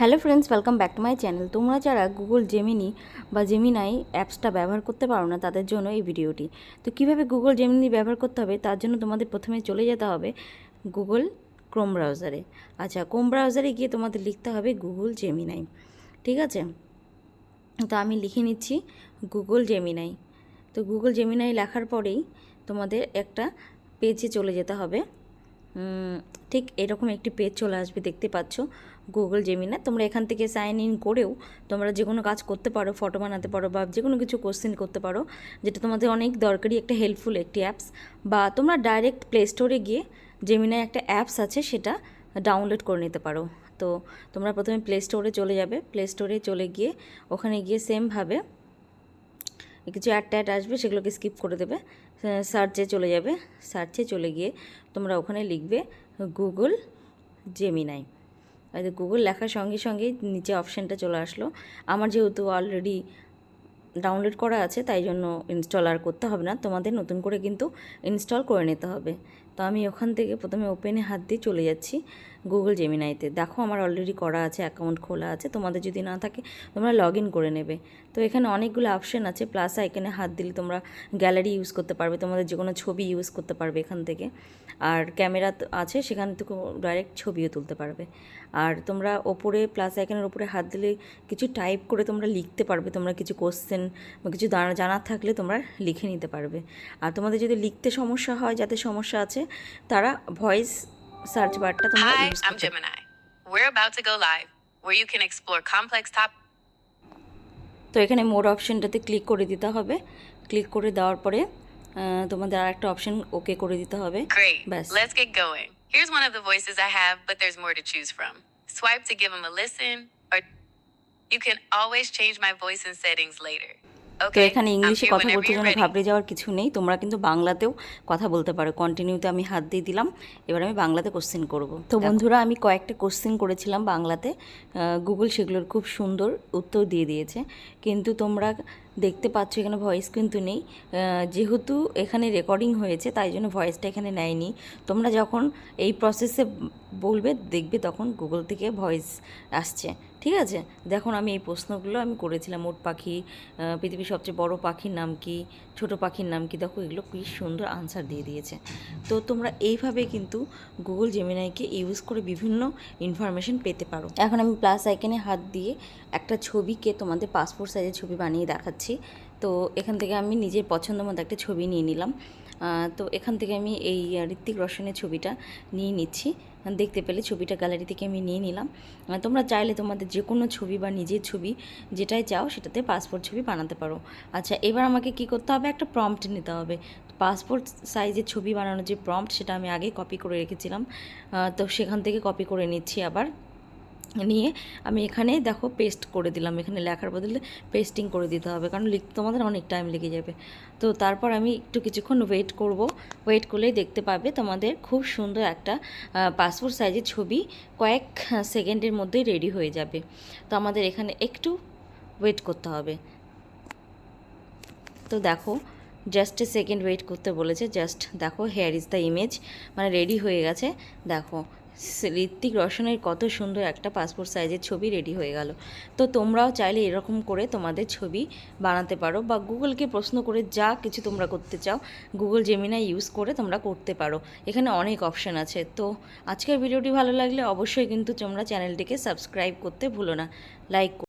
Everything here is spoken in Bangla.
Hello friends welcome back to my channel তোমরা যারা গুগল জেমিনি বা জেমিনাই অ্যাপসটা ব্যবহার করতে পারো না, তাদের জন্য এই ভিডিওটি। তো কীভাবে গুগল জেমিনি ব্যবহার করতে হবে, তার জন্য তোমাদের প্রথমে চলে যেতে হবে গুগল ক্রোম ব্রাউজারে আচ্ছা ক্রোম ব্রাউজারে গিয়ে তোমাদের লিখতে হবে গুগল জেমিনাই ঠিক আছে? তো আমি লিখে নিচ্ছি গুগল জেমিনাই তো গুগল জেমিনাই লেখার পরেই তোমাদের একটা পেজে চলে যেতে হবে। ঠিক এরকম একটি পেজ চলে আসবে, দেখতে পাচ্ছ। গুগল জেমিনা তোমরা এখান থেকে সাইন ইন করেও তোমরা যে কোনো কাজ করতে পারো ফটো বানাতে পারো বা যে কোনো কিছু কোশ্চেন করতে পারো, যেটা তোমাদের অনেক দরকারি, একটা হেল্পফুল একটি অ্যাপস বা তোমরা ডাইরেক্ট প্লে স্টোরে গিয়ে জেমিনায় একটা অ্যাপস আছে, সেটা ডাউনলোড করে নিতে পারো। তো তোমরা প্রথমে প্লে স্টোরে চলে যাবে। প্লে স্টোরে চলে গিয়ে ওখানে গিয়ে সেমভাবে কিছু অ্যাড ট্যাড আসবে, সেগুলোকে স্কিপ করে দেবে। সার্চে চলে যাবে। সার্চে চলে গিয়ে তোমরা ওখানে লিখবে গুগল জেমিনাই গুগল লেখার সঙ্গে সঙ্গে নিচে অপশানটা চলে আসলো। আমার যেহেতু অলরেডি ডাউনলোড করা আছে, তাই জন্য ইনস্টল আর করতে হবে না। তোমাদের নতুন করে কিন্তু ইনস্টল করে নিতে হবে। তো আমি ওখান থেকে প্রথমে ওপেনে হাত দিয়ে চলে যাচ্ছি। গুগল জেমিনাইতে দেখো আমার অলরেডি করা আছে অ্যাকাউন্ট খোলা আছে। তোমাদের যদি না থাকে, তোমরা লগ ইন করে নেবে। তো এখানে অনেকগুলো অপশন আছে প্লাস এখানে হাত দিলে তোমরা গ্যালারি ইউজ করতে পারবে, তোমাদের যে কোনো ছবি ইউজ করতে পারবে এখান থেকে। আর ক্যামেরা আছে, সেখান থেকে ডাইরেক্ট ছবিও তুলতে পারবে। আর তোমরা ওপরে প্লাস আইকনের ওপরে হাত দিলে কিছু টাইপ করে তোমরা লিখতে পারবে। তোমরা কিছু কোশ্চেন বা কিছু জানা- জানার থাকলে তোমরা লিখে নিতে পারবে। আর তোমাদের যদি লিখতে সমস্যা হয়, যাতে সমস্যা আছে, তারা ভয়েস সার্চ বারটা তোমরা ইউজ I'm করতে Gemini. We're about to go live, where you can explore complex topics. তো এখানে মোর অপশনটাতে ক্লিক করে দিতে হবে ক্লিক করে দেওয়ার পরে তোমাদের আর একটা অপশন ওকে করে দিতে হবে Great. Best. Let's get going. Here's one of the voices I have, but there's more to choose from. Swipe to give them a listen, or you can always change my voice and settings later. তো এখানে ইংলিশে কথা বলতে জন্য ঘাবড়ে যাওয়ার কিছু নেই তোমরা কিন্তু বাংলাতেও কথা বলতে পারো। কন্টিনিউতে আমি হাত দিয়ে দিলাম এবার আমি বাংলাতে কোশ্চেন করব। তো বন্ধুরা আমি কয়েকটা কোশ্চেন করেছিলাম বাংলাতে গুগল সেগুলোর খুব সুন্দর উত্তর দিয়ে দিয়েছে। কিন্তু তোমরা দেখতে পাচ্ছ এখানে ভয়েস কিন্তু নেই। যেহেতু এখানে রেকর্ডিং হয়েছে তাই জন্য ভয়েসটা এখানে নেয়নি। তোমরা যখন এই প্রসেসে বলবে দেখবে তখন গুগল থেকে ভয়েস আসছে। ঠিক আছে? দেখুন, আমি এই প্রশ্নগুলো আমি করেছিলাম। উট পাখি পৃথিবীর সবচেয়ে বড় পাখির নাম কি? ছোট পাখির নাম কি? দেখো, এগুলো কি সুন্দর আনসার দিয়ে দিয়েছে। তো তোমরা এইভাবে কিন্তু গুগল জেমিনাইকে ইউজ করে বিভিন্ন ইনফরমেশন পেতে পারো। এখন আমি প্লাস আইকনে হাত দিয়ে একটা ছবিকে তোমাদের পাসপোর্ট সাইজের ছবি বানিয়ে দেখাচ্ছি। তো এখান থেকে আমি নিজের পছন্দ মতো একটা ছবি নিয়ে নিলাম। তো এখান থেকে আমি এই ঋত্বিক রোশনের ছবিটা নিয়ে নিচ্ছি। দেখতে পেলে ছবিটা গ্যালারি থেকে আমি নিয়ে নিলাম। তোমরা চাইলে তোমাদের যে কোনো ছবি বা নিজের ছবি যেটাই চাও সেটাতে পাসপোর্ট ছবি বানাতে পারো। আচ্ছা এবার আমাকে কি করতে হবে? একটা প্রম্পট নিতে হবে। পাসপোর্ট সাইজের ছবি বানানোর যে প্রম্পট সেটা আমি আগে কপি করে রেখেছিলাম। তো সেখান থেকে কপি করে নিচ্ছি আবার। নিয়ে আমি এখানে দেখো পেস্ট করে দিলাম। এখানে লেখার বদলে পেস্টিং করে দিতে হবে, কারণ লিখতে তোমাদের অনেক টাইম লেগে যাবে। তো তারপর আমি একটু কিছুক্ষণ ওয়েট করব। ওয়েট করলেই দেখতে পাবে তোমাদের খুব সুন্দর একটা পাসপোর্ট সাইজের ছবি কয়েক সেকেন্ডের মধ্যেই রেডি হয়ে যাবে। তো আমাদের এখানে একটু ওয়েট করতে হবে। তো দেখো জাস্ট এ সেকেন্ড ওয়েট করতে বলেছে। জাস্ট দেখো হেয়ার ইজ দ্য ইমেজ মানে রেডি হয়ে গেছে। দেখো ঋত্বিক রোশনের কত সুন্দর একটা পাসপোর্ট সাইজের ছবি রেডি হয়ে গেল। তো তোমরাও চাইলে এরকম করে তোমাদের ছবি বানাতে পারো বা গুগলকে প্রশ্ন করে যা কিছু তোমরা করতে চাও, গুগল জেমিনা ইউজ করে তোমরা করতে পারো। এখানে অনেক অপশান আছে। তো আজকের ভিডিওটি ভালো লাগলে অবশ্যই কিন্তু তোমরা চ্যানেলটিকে সাবস্ক্রাইব করতে ভুলো না। লাইক